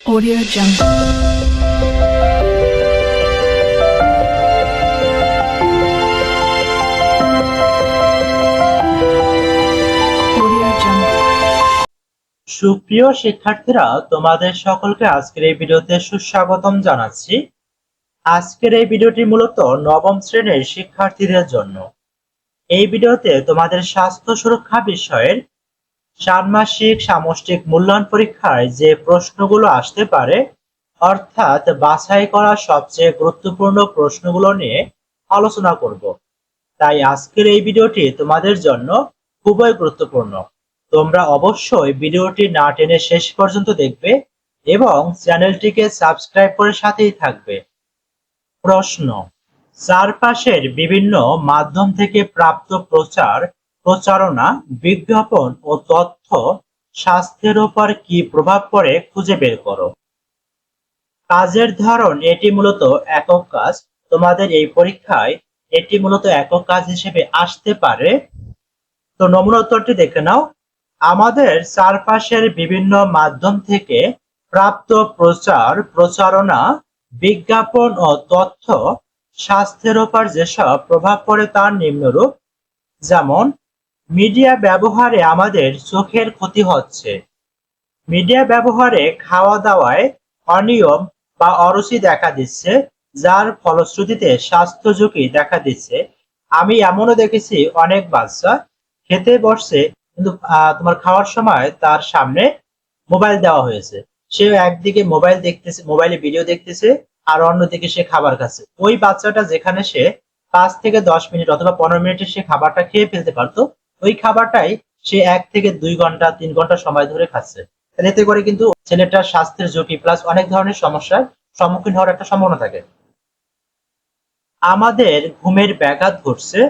Audio Jungle. সুপ্রিয় শিক্ষার্থীরা, তোমাদের সকলকে আজকের এই ভিডিওতে সুস্বাগতম জানাচ্ছি। আজকের এই ভিডিওটি মূলত নবম শ্রেণির শিক্ষার্থীদের জন্য। এই ভিডিওতে তোমাদের স্বাস্থ্য সুরক্ষা বিষয়ের ষান্মাসিক সামষ্টিক মূল্যায়ন পরীক্ষায় যে প্রশ্নগুলো আসতে পারে, অর্থাৎ বাছাই করা সবচেয়ে গুরুত্বপূর্ণ প্রশ্নগুলো নিয়ে আলোচনা করব। তাই আজকের এই ভিডিওটি তোমাদের জন্য খুবই গুরুত্বপূর্ণ। তোমরা অবশ্যই ভিডিওটি না টেনে শেষ পর্যন্ত দেখবে এবং চ্যানেলটিকে সাবস্ক্রাইব করে সাথেই থাকবে। প্রশ্ন, চারপাশের বিভিন্ন মাধ্যম থেকে প্রাপ্ত প্রচার প্রচারণা, বিজ্ঞাপন ও তথ্য স্বাস্থ্যের উপর কি প্রভাব পড়ে খুঁজে বের করো। কাজের ধরন এটি মূলত একক কাজ। তোমাদের এই পরীক্ষায় এটি মূলত একক কাজ হিসেবে আসতে পারে। তো নমুনা উত্তরটি দেখে নাও। আমাদের চারপাশের বিভিন্ন মাধ্যম থেকে প্রাপ্ত প্রচার, প্রচারণা, বিজ্ঞাপন ও তথ্য স্বাস্থ্যের উপর যেসব প্রভাব পড়ে তার নিম্নরূপ। যেমন মিডিয়া ব্যবহারে আমাদের চোখের ক্ষতি হচ্ছে। মিডিয়া ব্যবহারে খাওয়া দাওয়ায় অনিয়ম বা অরুচি দেখা দিচ্ছে, যার ফলশ্রুতিতে স্বাস্থ্য ঝুঁকি দেখা দিচ্ছে। আমি এমনও দেখেছি অনেক বাচ্চা খেতে বসছে, কিন্তু তোমার খাওয়ার সময় তার সামনে মোবাইল দেওয়া হয়েছে। সে একদিকে মোবাইল দেখতেছে, মোবাইলে ভিডিও দেখতেছে, আর অন্যদিকে সে খাবার খাচ্ছে। ওই বাচ্চাটা যেখানে সে পাঁচ থেকে দশ মিনিট অথবা পনেরো মিনিটে সে খাবারটা খেয়ে ফেলতে পারতো ওই খাবারটাই সে এক থেকে দুই ঘণ্টা, তিন ঘণ্টা সময় ধরে খাচ্ছে। এতে করে কিন্তু ছেলেটার স্বাস্থ্যের ঝুঁকি প্লাস অনেক ধরনের সমস্যার সম্মুখীন হওয়ার একটা সম্ভাবনা থাকে। আমাদের ঘুমের ব্যাঘাত ঘটছে,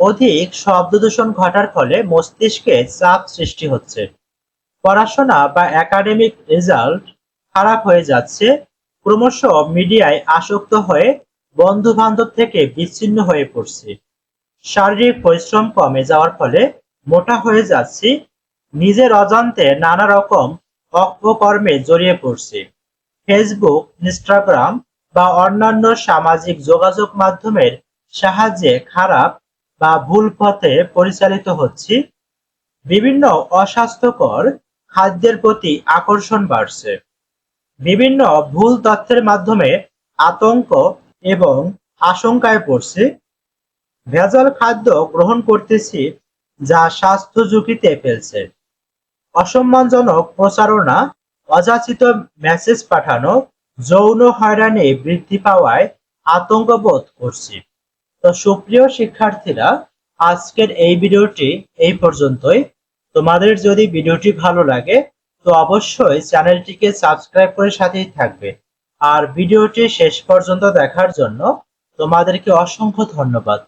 অধিক শব্দ দূষণ ঘটার ফলে মস্তিষ্কে চাপ সৃষ্টি হচ্ছে। পড়াশোনা বা একাডেমিক রেজাল্ট খারাপ হয়ে যাচ্ছে, ক্রমশ মিডিয়ায় আসক্ত হয়ে বন্ধু বান্ধব থেকে বিচ্ছিন্ন হয়ে পড়ছি। শারীরিক পরিশ্রম কমে যাওয়ার ফলে মোটা হয়ে যাচ্ছি, নিজের অজান্তে নানা রকম অপকর্মে জড়িয়ে পড়ছি। ফেসবুক ইনস্টাগ্রাম বা অন্যান্য সামাজিক যোগাযোগ মাধ্যমের সাহায্যে খারাপ বা ভুল পথে পরিচালিত হচ্ছি। বিভিন্ন অস্বাস্থ্যকর খাদ্যের প্রতি আকর্ষণ বাড়ছে। বিভিন্ন ভুল তথ্যের মাধ্যমে আতঙ্ক এবং আশঙ্কায় পড়ছি। ভেজাল খাদ্য গ্রহণ করতেছি যা স্বাস্থ্য ঝুঁকিতে ফেলছে। অসম্মানজনক প্রচারণা, অযাচিত মেসেজ পাঠানো, যৌন হয়রানি বৃদ্ধি পাওয়ায় আতঙ্ক বোধ করছি। তো সুপ্রিয় শিক্ষার্থীরা, আজকের এই ভিডিওটি এই পর্যন্তই। তোমাদের যদি ভিডিওটি ভালো লাগে, তো অবশ্যই চ্যানেলটিকে সাবস্ক্রাইব করে সাথেই থাকবে। আর ভিডিওটি শেষ পর্যন্ত দেখার জন্য তোমাদেরকে অসংখ্য ধন্যবাদ।